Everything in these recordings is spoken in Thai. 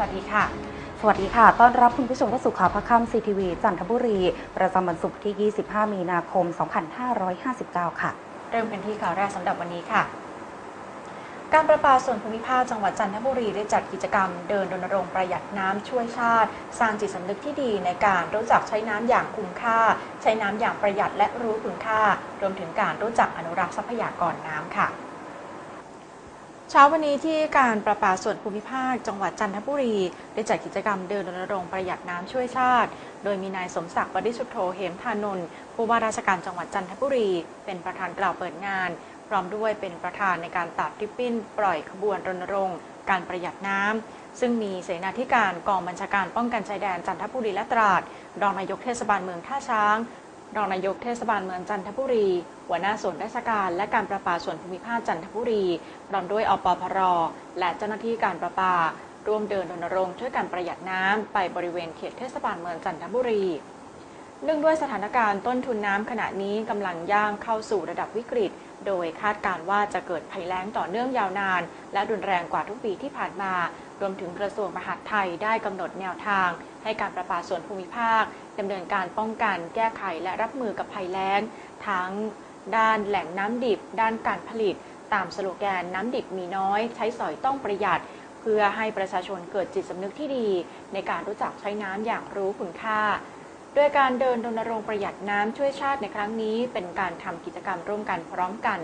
วัสดีค่ะ สวัสดีค่ะ ต้อนรับคุณผู้ชมเข้าสู่ข่าวพระค่ำซีทีวีจันทบุรี ประจำวันศุกร์ที่ 25 มีนาคม 2559 ค่ะ เริ่มกันที่ข่าวแรกสำหรับวันนี้ค่ะ การประปาส่วนภูมิภาคจังหวัดจันทบุรีได้จัดกิจกรรมเดินรณรงค์ประหยัดน้ำช่วยชาติ สร้างจิตสำนึกที่ดีในการรู้จักใช้น้ำอย่างคุ้มค่า ใช้น้ำอย่างประหยัดและรู้คุณค่า รวมถึงการรู้จักอนุรักษ์ทรัพยากรน้ำค่ะ เช้าวันนี้ที่การประปาส่วนภูมิภาค จังหวัดจันทบุรี ได้จัดกิจกรรมเดินรณรงค์ประหยัดน้ำช่วยชาติ โดยมีนายสมศักดิ์บริสุทธโธเหมธานนท์ผู้ว่าราชการจังหวัดจันทบุรี เป็นประธานกล่าวเปิดงาน พร้อมด้วยเป็นประธานในการตัดริบบิ้น ปล่อยขบวนรณรงค์ การประหยัดน้ำซึ่งมีเสนาธิการกองบัญชาการป้องกันชายแดนจันทบุรีและตราดรองนายกเทศบาลเมืองท่าช้าง รองนายกเทศบาลเมืองจันทบุรี หัวหน้าส่วนราชการและการประปาส่วนภูมิภาคจันทบุรีพร้อมด้วยอปพร และเจ้าหน้าที่การประปา ร่วมเดินรณรงค์ช่วยกันประหยัดน้ำไปบริเวณเขตเทศบาลเมืองจันทบุรี เนื่องด้วยสถานการณ์ต้นทุนน้ำขณะนี้กำลังย่างเข้าสู่ระดับวิกฤต โดยคาดการณ์ว่าจะเกิดภัยแล้งต่อเนื่องยาวนาน และรุนแรงกว่าทุกปีที่ผ่านมา รวมถึงกระทรวงมหาดไทยได้กำหนดแนวทาง ให้การประปาส่วนภูมิภาคดำเนินการป้องกัน แก้ไขและรับมือกับภัยแล้ง ทั้งด้านแหล่งน้ำดิบ ด้านการผลิต ตามสโลแกนน้ำดิบมีน้อย ใช้สอยต้องประหยัดเพื่อให้ประชาชนเกิดจิตสำนึกที่ดี ในการรู้จักใช้น้ำอย่างรู้คุณค่า โดยการเดินรณรงค์ประหยัดน้ำช่วยชาติในครั้งนี้ เป็นการทำกิจกรรมร่วมกันพร้อมกัน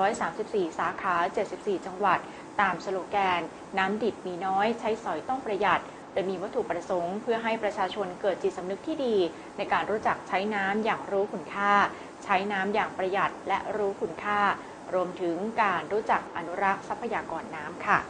234 สาขา 74 จังหวัด ตามสโลแกน น้ำดิบมีน้อยใช้สอยต้องประหยัดโดยมีวัตถุประสงค์เพื่อให้ประชาชนเกิดจิตสำนึกที่ดี ในการรู้จักใช้น้ำอย่างรู้คุณค่า ใช้น้ำอย่างประหยัดและรู้คุณค่า รวมถึงการรู้จักอนุรักษ์ทรัพยากรน้ำค่ะ